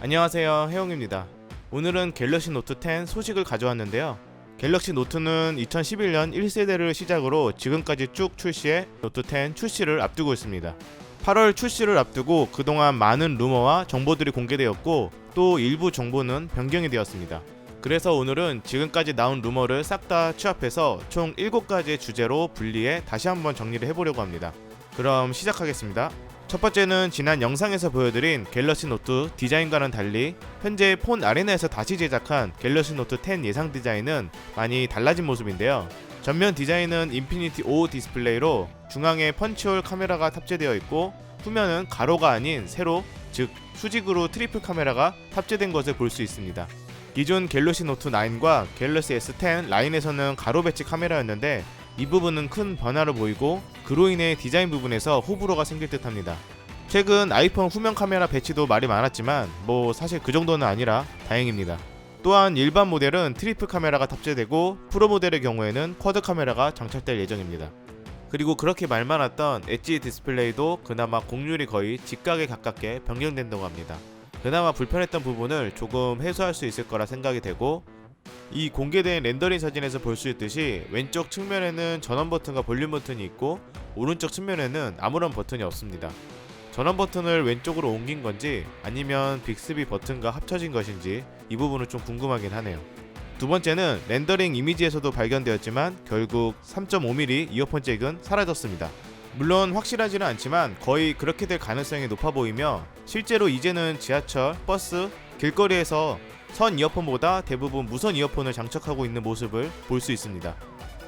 안녕하세요 해용입니다. 오늘은 갤럭시 노트 10 소식을 가져왔는데요. 갤럭시 노트는 2011년 1세대를 시작으로 지금까지 쭉 출시해 노트 10 출시를 앞두고 있습니다. 8월 출시를 앞두고 그동안 많은 루머와 정보들이 공개되었고 또 일부 정보는 변경이 되었습니다. 그래서 오늘은 지금까지 나온 루머를 싹 다 취합해서 총 7가지의 주제로 분리해 다시 한번 정리를 해보려고 합니다. 그럼 시작하겠습니다 첫 번째는 지난 영상에서 보여드린 갤럭시 노트 디자인과는 달리 현재 폰 아레나에서 다시 제작한 갤럭시 노트 10 예상 디자인은 많이 달라진 모습인데요. 전면 디자인은 인피니티 5 디스플레이로 중앙에 펀치홀 카메라가 탑재되어 있고 후면은 가로가 아닌 세로 즉 수직으로 트리플 카메라가 탑재된 것을 볼 수 있습니다. 기존 갤럭시 노트 9과 갤럭시 S10 라인에서는 가로 배치 카메라였는데 이 부분은 큰 변화를 보이고 그로 인해 디자인 부분에서 호불호가 생길 듯 합니다. 최근 아이폰 후면 카메라 배치도 말이 많았지만 뭐 사실 그 정도는 아니라 다행입니다. 또한 일반 모델은 트리플 카메라가 탑재되고 프로 모델의 경우에는 쿼드 카메라가 장착될 예정입니다. 그리고 그렇게 말 많았던 엣지 디스플레이도 그나마 공률이 거의 직각에 가깝게 변경된다고 합니다. 그나마 불편했던 부분을 조금 해소할 수 있을 거라 생각이 되고 이 공개된 렌더링 사진에서 볼 수 있듯이 왼쪽 측면에는 전원 버튼과 볼륨 버튼이 있고 오른쪽 측면에는 아무런 버튼이 없습니다. 전원 버튼을 왼쪽으로 옮긴 건지 아니면 빅스비 버튼과 합쳐진 것인지 이 부분은 좀 궁금하긴 하네요. 두 번째는 렌더링 이미지에서도 발견되었지만 결국 3.5mm 이어폰 잭은 사라졌습니다. 물론 확실하지는 않지만 거의 그렇게 될 가능성이 높아 보이며 실제로 이제는 지하철, 버스, 길거리에서 선 이어폰보다 대부분 무선 이어폰을 장착하고 있는 모습을 볼 수 있습니다.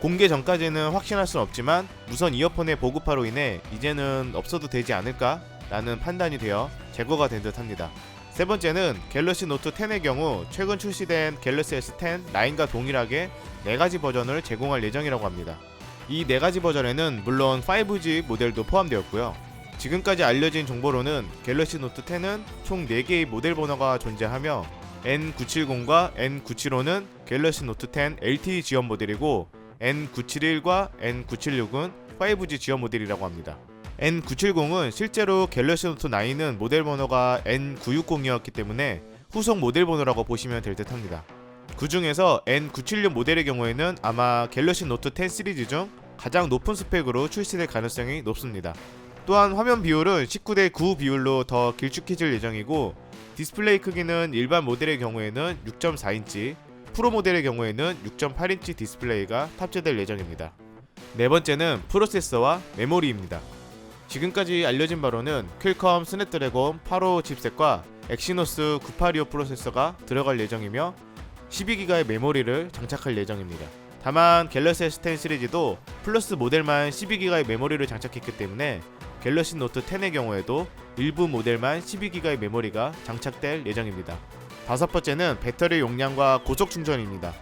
공개 전까지는 확신할 수는 없지만 무선 이어폰의 보급화로 인해 이제는 없어도 되지 않을까? 라는 판단이 되어 제거가 된 듯합니다. 세 번째는 갤럭시 노트 10의 경우 최근 출시된 갤럭시 S10 라인과 동일하게 4가지 버전을 제공할 예정이라고 합니다. 이 4가지 버전에는 물론 5G 모델도 포함되었고요. 지금까지 알려진 정보로는 갤럭시 노트 10은 총 4개의 모델 번호가 존재하며 N970과 N975는 갤럭시 노트 10 LTE 지원 모델이고 N971과 N976은 5G 지원 모델이라고 합니다. N970은 실제로 갤럭시 노트 9은 모델 번호가 N960이었기 때문에 후속 모델 번호라고 보시면 될 듯 합니다. 그 중에서 N976 모델의 경우에는 아마 갤럭시 노트 10 시리즈 중 가장 높은 스펙으로 출시될 가능성이 높습니다. 또한 화면 비율은 19대 9 비율로 더 길쭉해질 예정이고 디스플레이 크기는 일반 모델의 경우에는 6.4인치, 프로 모델의 경우에는 6.8인치 디스플레이가 탑재될 예정입니다. 네 번째는 프로세서와 메모리입니다. 지금까지 알려진 바로는 퀄컴 스냅드래곤 855 칩셋과 엑시노스 985 프로세서가 들어갈 예정이며 12기가의 메모리를 장착할 예정입니다. 다만 갤럭시 S10 시리즈도 플러스 모델만 12기가의 메모리를 장착했기 때문에 갤럭시 노트 10의 경우에도 일부 모델만 12기가의 메모리가 장착될 예정입니다. 다섯 번째는 배터리 용량과 고속 충전입니다.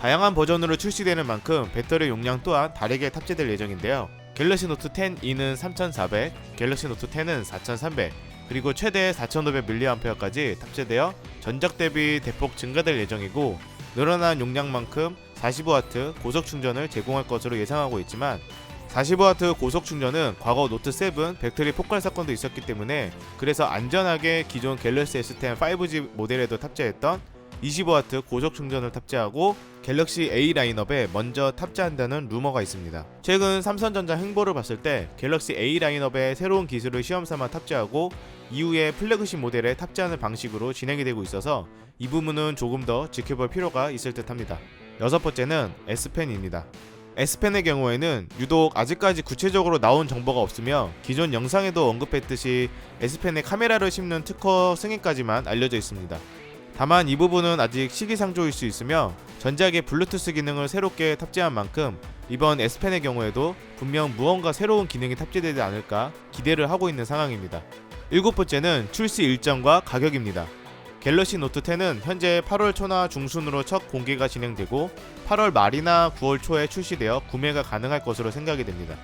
다양한 버전으로 출시되는 만큼 배터리 용량 또한 다르게 탑재될 예정인데요. 갤럭시 노트 10e는 3400, 갤럭시 노트 10은 4300, 그리고 최대 4500mAh까지 탑재되어 전작 대비 대폭 증가될 예정이고 늘어난 용량만큼 45W 고속 충전을 제공할 것으로 예상하고 있지만 45W 고속 충전은 과거 노트 7 배터리 폭발 사건도 있었기 때문에 그래서 안전하게 기존 갤럭시 S10 5G 모델에도 탑재했던 25W 고속 충전을 탑재하고 갤럭시 A 라인업에 먼저 탑재한다는 루머가 있습니다. 최근 삼성전자 행보를 봤을 때 갤럭시 A 라인업에 새로운 기술을 시험 삼아 탑재하고 이후에 플래그십 모델에 탑재하는 방식으로 진행이 되고 있어서 이 부분은 조금 더 지켜볼 필요가 있을 듯합니다. 여섯 번째는 S펜입니다. S펜의 경우에는 유독 아직까지 구체적으로 나온 정보가 없으며 기존 영상에도 언급했듯이 S펜에 카메라를 심는 특허 승인까지만 알려져 있습니다. 다만 이 부분은 아직 시기상조일 수 있으며 전작의 블루투스 기능을 새롭게 탑재한 만큼 이번 S펜의 경우에도 분명 무언가 새로운 기능이 탑재되지 않을까 기대를 하고 있는 상황입니다. 일곱 번째는 출시 일정과 가격입니다. 갤럭시 노트 10은 현재 8월 초나 중순으로 첫 공개가 진행되고 8월 말이나 9월 초에 출시되어 구매가 가능할 것으로 생각이 됩니다.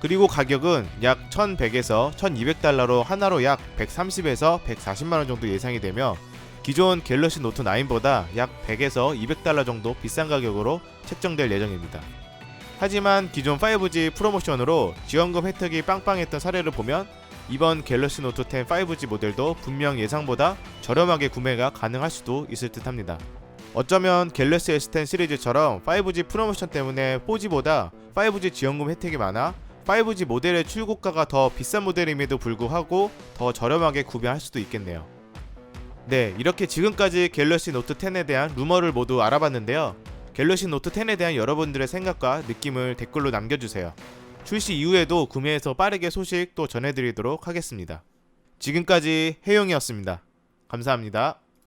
그리고 가격은 약 1100에서 1200달러로 하나로 약 130에서 140만원 정도 예상이 되며 기존 갤럭시 노트 9보다 약 100에서 200달러 정도 비싼 가격으로 책정될 예정입니다. 하지만 기존 5G 프로모션으로 지원금 혜택이 빵빵했던 사례를 보면 이번 갤럭시 노트 10 5G 모델도 분명 예상보다 저렴하게 구매가 가능할 수도 있을 듯 합니다. 어쩌면 갤럭시 S10 시리즈처럼 5G 프로모션 때문에 4G보다 5G 지원금 혜택이 많아 5G 모델의 출고가가 더 비싼 모델임에도 불구하고 더 저렴하게 구매할 수도 있겠네요. 네, 이렇게 지금까지 갤럭시 노트 10에 대한 루머를 모두 알아봤는데요. 갤럭시 노트 10에 대한 여러분들의 생각과 느낌을 댓글로 남겨주세요. 출시 이후에도 구매해서 빠르게 소식 또 전해드리도록 하겠습니다. 지금까지 해용이었습니다. 감사합니다.